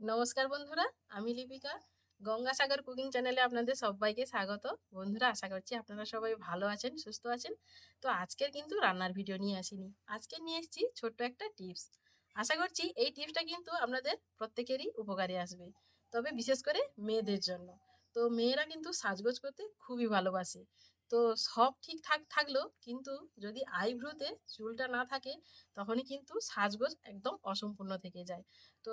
নমস্কার বন্ধুরা, আমি লিপিকা। গঙ্গাসাগর কুকিং চ্যানেলে আপনাদের সবাইকে স্বাগত। বন্ধুরা, আশা করছি আপনারা সবাই ভালো আছেন, সুস্থ আছেন। তো আজকের কিন্তু রান্নার ভিডিও নিয়ে আসিনি। আজকে নিয়ে এসেছি ছোট্ট একটা টিপস। আশা করছি এই টিপসটা কিন্তু আপনাদের প্রত্যেকেরই উপকারে আসবে। তবে বিশেষ করে মেয়েদের জন্য। তো মেয়েরা কিন্তু সাজগোজ করতে খুবই ভালোবাসে। তো সব ঠিকঠাক থাকলেও কিন্তু যদি আইব্রোতে চুলটা না থাকে, তখনই কিন্তু সাজগোজ একদম অসম্পূর্ণ থেকে যায়। তো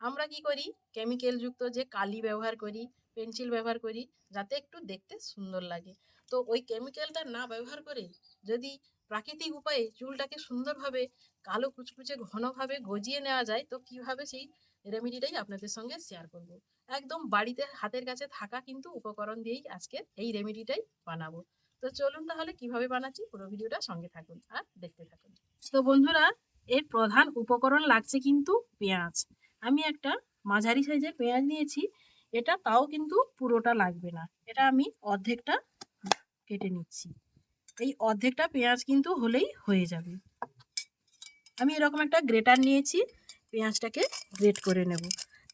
আমরা কি করি? কেমিক্যাল যুক্ত যে কালি ব্যবহার করি পেন্সিল ব্যবহার করি, যাতে একটু দেখতে সুন্দর লাগে। তো ওই কেমিক্যালটা না ব্যবহার করে যদি প্রাকৃতিক উপায়ে চুলটাকে সুন্দরভাবে কালো কুচকুচে ঘনভাবে গজিয়ে নেওয়া যায়, তো কীভাবে সেই রেমেডিটাই আপনাদের সঙ্গে শেয়ার করব। একদম বাড়িতে হাতের কাছে থাকা কিন্তু উপকরণ দিয়েই আজকে এই রেমেডিটাই বানাবো। তো চলুন তাহলে কীভাবে বানাচ্ছি, পুরো ভিডিওটা সঙ্গে থাকুন আর দেখতে থাকুন। তো বন্ধুরা, এর প্রধান উপকরণ লাগছে কিন্তু পেঁয়াজ। আমি একটা মাঝারি সাইজের পেঁয়াজ নিয়েছি, এটা তাও কিন্তু পুরোটা লাগবে না। এটা আমি অর্ধেকটা কেটে নিচ্ছি। এই অর্ধেকটা পেঁয়াজ কিন্তু হলেই হয়ে যাবে। আমি এরকম একটা গ্রেটার নিয়েছি, পেঁয়াজটাকে গ্রেট করে নেব।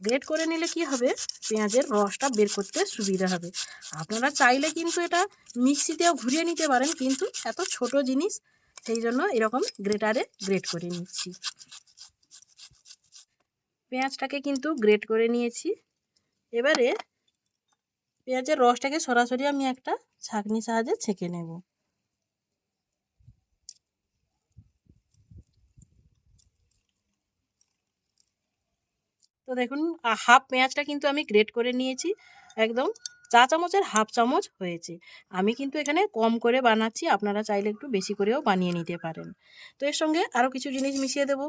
গ্রেট করে নিলে কি হবে? পেঁয়াজের রসটা বের করতে সুবিধা হবে। আপনারা চাইলে কিন্তু এটা মিক্সিতেও ঘুরিয়ে নিতে পারেন, কিন্তু এত ছোট জিনিস, সেই জন্য এরকম গ্রেটারে গ্রেট করে নিচ্ছি। পেঁয়াজটাকে কিন্তু গ্রেট করে নিয়েছি। এবারে পেঁয়াজের রসটাকে সরাসরি আমি একটা ছাঁকনি সাহায্যে ছেঁকে নেব। তো দেখুন হাফ পেঁয়াজটা কিন্তু আমি গ্রেট করে নিয়েছি, একদম চা চামচের হাফ চামচ হয়েছে। আমি কিন্তু এখানে কম করে বানাচ্ছি, আপনারা চাইলে একটু বেশি করেও বানিয়ে নিতে পারেন। তো এর সঙ্গে আরও কিছু জিনিস মিশিয়ে দেব।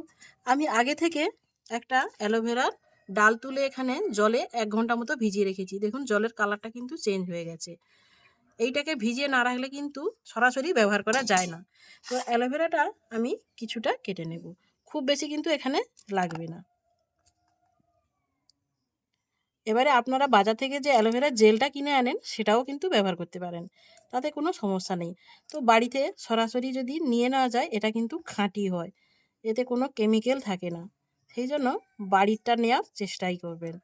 আমি আগে থেকে একটা অ্যালোভেরার ডাল তুলে এখানে জলে এক ঘণ্টা মতো ভিজিয়ে রেখেছি। দেখুন, জলের কালারটা কিন্তু চেঞ্জ হয়ে গেছে। এইটাকে ভিজিয়ে না রাখলে কিন্তু সরাসরি ব্যবহার করা যায় না। তো অ্যালোভেরাটা আমি কিছুটা কেটে নেব। খুব বেশি কিন্তু এখানে লাগবে না। এবারে আপনারা বাজার থেকে যে অ্যালোভেরার জেলটা কিনে আনেন, সেটাও কিন্তু ব্যবহার করতে পারেন। তাতে কোনো সমস্যা নেই। তো বাড়িতে সরাসরি যদি নিয়ে নেওয়া যায়, এটা কিন্তু খাঁটি হয়। এতে কোনো কেমিক্যাল থাকে না। সেই জন্য বাড়িরটা নেওয়ার চেষ্টাই করবেন।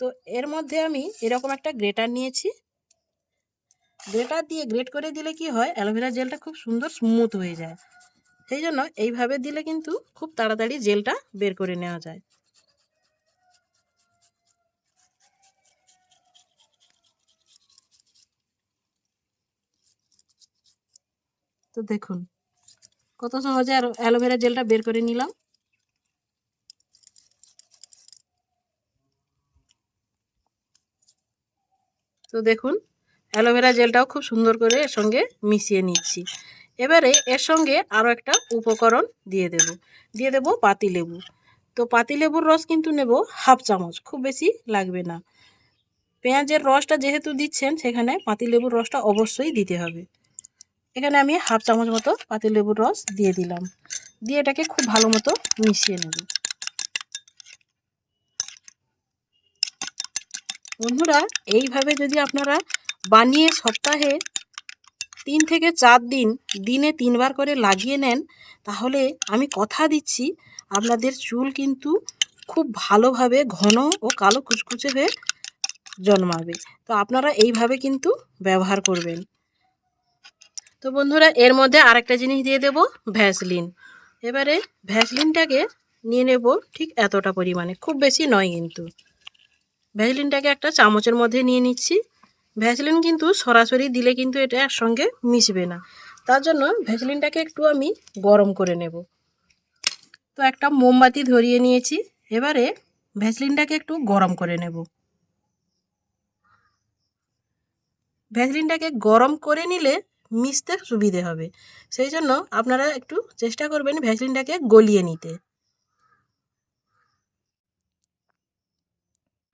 তো এর মধ্যে আমি এরকম একটা গ্রেটার নিয়েছি। গ্রেটার দিয়ে গ্রেট করে দিলে কি হয়, অ্যালোভেরা জেলটা খুব সুন্দর স্মুথ হয়ে যায়। সেই জন্য এইভাবে দিলে কিন্তু খুব তাড়াতাড়ি জেলটা বের করে নেওয়া যায়। তো দেখুন, কত সহজে আর অ্যালোভেরা জেলটা বের করে নিলাম। তো দেখুন, অ্যালোভেরা জেলটাও খুব সুন্দর করে এর সঙ্গে মিশিয়ে নিচ্ছি। এবারে এর সঙ্গে আরও একটা উপকরণ দিয়ে দেব। দিয়ে দেব পাতিলেবু তো পাতিলেবুর রস কিন্তু নেব হাফ চামচ, খুব বেশি লাগবে না। পেঁয়াজের রসটা যেহেতু দিচ্ছেন, সেখানে পাতিলেবুর রসটা অবশ্যই দিতে হবে। এখানে আমি হাফ চামচ মতো পাতিলেবুর রস দিয়ে দিলাম। দিয়ে এটাকে খুব ভালো মতো মিশিয়ে নেব। বন্ধুরা, এইভাবে যদি আপনারা বানিয়ে সপ্তাহে তিন থেকে চার দিন, দিনে তিনবার করে লাগিয়ে নেন, তাহলে আমি কথা দিচ্ছি, আপনাদের চুল কিন্তু খুব ভালোভাবে ঘন ও কালো কুচকুচে হয়ে জন্মাবে। তো আপনারা এইভাবে কিন্তু ব্যবহার করবেন। তো বন্ধুরা, এর মধ্যে আরেকটা জিনিস দিয়ে দেব, ভ্যাসলিন। এবারে ভ্যাসলিনটাকে নিয়ে নেব ঠিক এতটা পরিমাণে, খুব বেশি নয় কিন্তু। ভ্যাসলিনটাকে একটা চামচের মধ্যে নিয়ে নিচ্ছি। ভ্যাসলিন কিন্তু সরাসরি দিলে কিন্তু এটা একসঙ্গে মিশবে না। তার জন্য ভ্যাসলিনটাকে একটু আমি গরম করে নেব। তো একটা মোমবাতি ধরিয়ে নিয়েছি, এবারে ভ্যাসলিনটাকে একটু গরম করে নেব। ভ্যাসলিনটাকে গরম করে নিলে মিশতে সুবিধে হবে। সেই জন্য আপনারা একটু চেষ্টা করবেন ভ্যাসলিনটাকে গলিয়ে নিতে।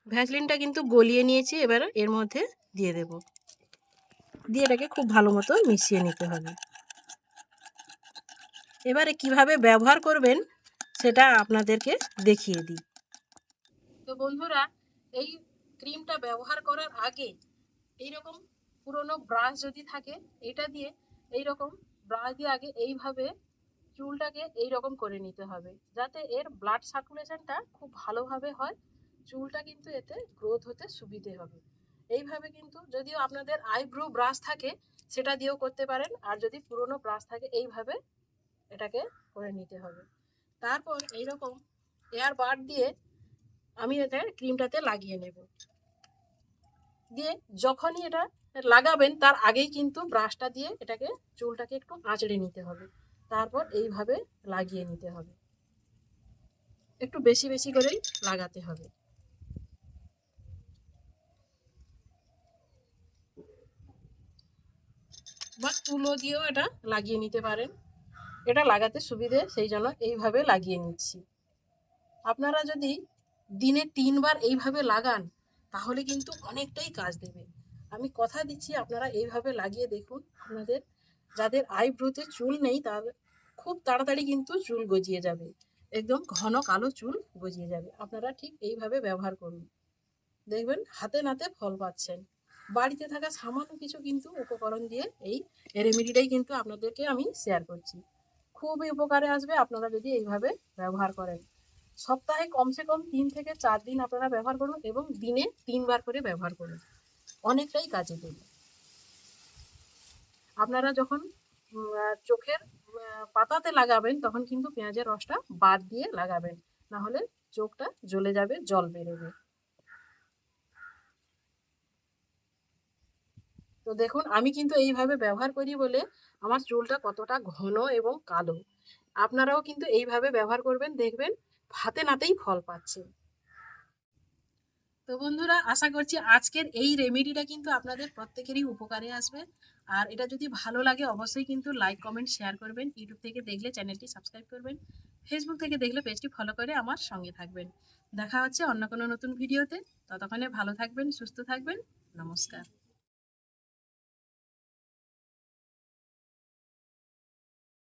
ভ্যাসলিনটা কিন্তু গলিয়ে নিয়েছি, এবার এর মধ্যে দিয়ে দেব। দিয়ে এটাকে খুব ভালো মতো মিশিয়ে নিতে হবে। এবারে কীভাবে ব্যবহার করবেন, সেটা আপনাদেরকে দেখিয়ে দিই। তো বন্ধুরা, এই ক্রিমটা ব্যবহার করার আগে এইরকম পুরনো ব্রাশ যদি থাকে, এটা দিয়ে এই রকম ব্রাশ দিয়ে আগে এইভাবে চুলটাকে এই রকম করে নিতে হবে। যাতে এর ব্লাড সার্কুলেশনটা খুব ভালোভাবে হয়, চুলটা কিন্তু এতে গ্রোথ হতে সুবিধে হবে। এইভাবে কিন্তু যদিও আপনাদের আইব্রো ব্রাশ থাকে, সেটা দিয়েও করতে পারেন, আর যদি পুরনো ব্রাশ থাকে, এইভাবে এটাকে করে নিতে হবে। তারপর এইরকম এয়ার বার দিয়ে আমি এটা ক্রিমটাতে লাগিয়ে নেব। দিয়ে যখনই এটা লাগাবেন, তার আগেই কিন্তু ব্রাশটা দিয়ে এটাকে, চুলটাকে একটু আঁচড়ে নিতে হবে। তারপর এইভাবে লাগিয়ে নিতে হবে। একটু বেশি বেশি করেই লাগাতে হবে। বা তুলো দিয়েও এটা লাগিয়ে নিতে পারেন। এটা লাগাতে সুবিধে, সেই জন্য এইভাবে লাগিয়ে নিচ্ছি। আপনারা যদি দিনে তিনবার এইভাবে লাগান, তাহলে কিন্তু অনেকটাই কাজ দেবে। আমি কথা দিচ্ছি, আপনারা এইভাবে লাগিয়ে দেখুন আপনাদের। যাদের আইব্রোতে চুল নেই, তার খুব তাড়াতাড়ি কিন্তু চুল গজিয়ে যাবে। একদম ঘন কালো চুল গজিয়ে যাবে। আপনারা ঠিক এইভাবে ব্যবহার করুন। দেখবেন হাতে নাতে ফল পাচ্ছেন। বাড়িতে থাকা সামান্য কিছু কিন্তু উপকরণ দিয়ে এই রেমেডিটাই কিন্তু আপনাদেরকে আমি শেয়ার করছি। খুবই উপকারে আসবে আপনারা যদি এইভাবে ব্যবহার করেন। সপ্তাহে কমসে কম তিন থেকে চার দিন আপনারা ব্যবহার করুন এবং দিনে তিনবার করে ব্যবহার করুন। অনেকটাই কাজে দেবে। আপনারা যখন চোখের পাতাতে লাগাবেন, তখন কিন্তু পেঁয়াজের রসটা বাদ দিয়ে লাগাবেন। না হলে চোখটা জ্বলে যাবে, জল বেরোবে। তো দেখুন, আমি কিন্তু এইভাবে ব্যবহার করি বলে আমার চুলটা কতটা ঘন এবং কালো। আপনারাও কিন্তু এইভাবে ব্যবহার করবেন, দেখবেন, হাতে নাতেই ফল পাচ্ছে। তো বন্ধুরা, আশা করছি আজকের এই রেমেডিটা কিন্তু আপনাদের প্রত্যেকেরই উপকারে আসবে। আর এটা যদি ভালো লাগে, অবশ্যই কিন্তু লাইক, কমেন্ট, শেয়ার করবেন। ইউটিউব থেকে দেখলে চ্যানেলটি সাবস্ক্রাইব করবেন। ফেসবুক থেকে দেখলে পেজটি ফলো করে আমার সঙ্গে থাকবেন। দেখা হচ্ছে অন্য কোনো নতুন ভিডিওতে। ততক্ষণে ভালো থাকবেন, সুস্থ থাকবেন। নমস্কার।